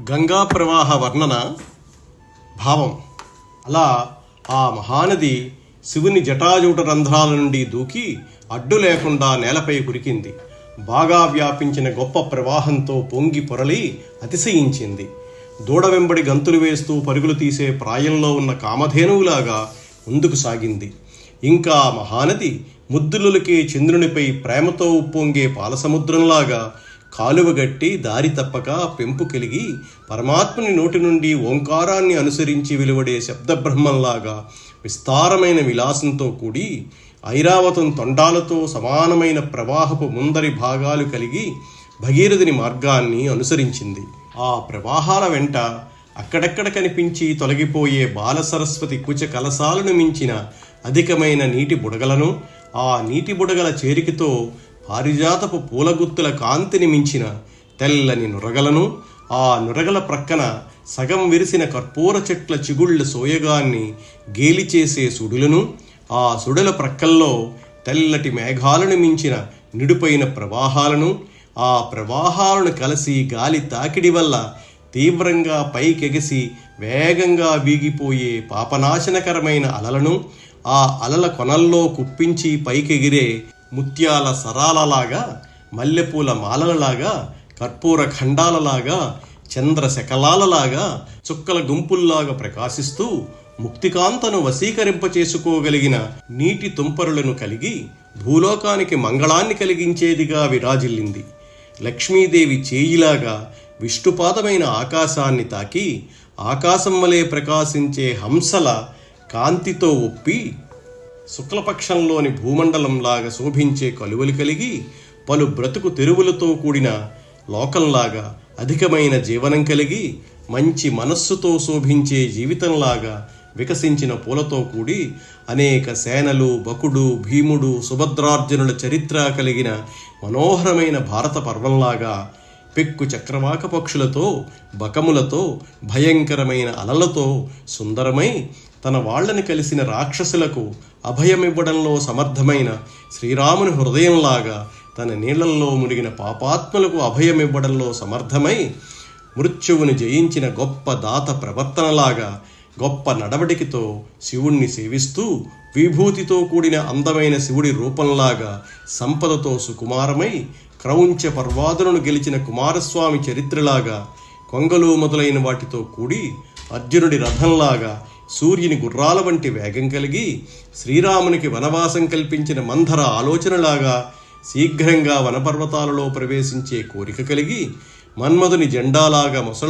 గంగా ప్రవాహ వర్ణన భావం. అలా ఆ మహానది శివుని జటాజూట రంధ్రాల నుండి దూకి అడ్డు లేకుండా నేలపై కురికింది. బాగా వ్యాపించిన గొప్ప ప్రవాహంతో పొంగి పొరలి అతిశయించింది. దూడ వెంబడి గంతులు వేస్తూ పరుగులు తీసే ప్రాయంలో ఉన్న కామధేనువులాగా ముందుకు సాగింది. ఇంకా మహానది ముద్దులకే చంద్రునిపై ప్రేమతో ఉప్పొంగే పాలసముద్రంలాగా కాలువగట్టి దారి తప్పక పెంపు కలిగి పరమాత్మని నోటి నుండి ఓంకారాన్ని అనుసరించి వెలువడే శబ్దబ్రహ్మంలాగా విస్తారమైన విలాసంతో కూడి ఐరావతం తొండాలతో సమానమైన ప్రవాహపు ముందరి భాగాలు కలిగి భగీరథుని మార్గాన్ని అనుసరించింది. ఆ ప్రవాహాల వెంట అక్కడక్కడ కనిపించి తొలగిపోయే బాల సరస్వతి కుచ కలసాలను మించిన అధికమైన నీటి బుడగలను ఆ నీటి బుడగల చేరికతో పారిజాతపు పూలగుత్తుల కాంతిని మించిన తెల్లని నురగలను ఆ నురగల ప్రక్కన సగం విరిసిన కర్పూర చెట్ల చిగుళ్ళ సోయగాన్ని గేలి చేసే సుడులను ఆ సుడుల ప్రక్కల్లో తెల్లటి మేఘాలను మించిన నిడుపైన ప్రవాహాలను ఆ ప్రవాహాలను కలిసి గాలి తాకిడి వల్ల తీవ్రంగా పైకెగసి వేగంగా వీగిపోయే పాపనాశనకరమైన అలలను ఆ అలల కొనల్లో కుప్పించి పైకెగిరే ముత్యాల సరాలలాగా మల్లెపూల మాలలలాగా కర్పూర ఖండాలలాగా చంద్రశకలాలలాగా చుక్కల గుంపుల్లాగా ప్రకాశిస్తూ ముక్తికాంతను వశీకరింపచేసుకోగలిగిన నీటి తుంపరులను కలిగి భూలోకానికి మంగళాన్ని కలిగించేదిగా విరాజిల్లింది. లక్ష్మీదేవి చేయిలాగా విష్ణుపాదమైన ఆకాశాన్ని తాకి ఆకాశం వలె ప్రకాశించే హంసల కాంతితో ఒప్పి శుక్లపక్షంలోని భూమండలంలాగా శోభించే కలువలు కలిగి పలు బ్రతుకు తెరువులతో కూడిన లోకంలాగా అధికమైన జీవనం కలిగి మంచి మనస్సుతో శోభించే జీవితంలాగా వికసించిన పూలతో కూడి అనేక సేనలు బకుడు భీముడు సుభద్రార్జునుల చరిత్ర కలిగిన మనోహరమైన భారత పర్వంలాగా పెక్కు చక్రవాక పక్షులతో బకములతో భయంకరమైన అలలతో సుందరమై తన వాళ్ళని కలిసిన రాక్షసులకు అభయమివ్వడంలో సమర్థమైన శ్రీరాముని హృదయంలాగా తన నీళ్ళల్లో మునిగిన పాపాత్మలకు అభయమివ్వడంలో సమర్థమై మృత్యువుని జయించిన గొప్ప దాత ప్రవర్తనలాగా గొప్ప నడవడికతో శివుణ్ణి సేవిస్తూ విభూతితో కూడిన అందమైన శివుడి రూపంలాగా సంపదతో సుకుమారమై క్రౌంచ పర్వాదులను గెలిచిన కుమారస్వామి చరిత్రలాగా కొంగలు మొదలైన వాటితో కూడి అర్జునుడి రథంలాగా సూర్యుని గుర్రాల వంటి వేగం కలిగి శ్రీరామునికి వనవాసం కల్పించిన మంధర ఆలోచనలాగా శీఘ్రంగా వనపర్వతాలలో ప్రవేశించే కోరిక కలిగి మన్మధుని జెండాలాగా మొసళ్ళ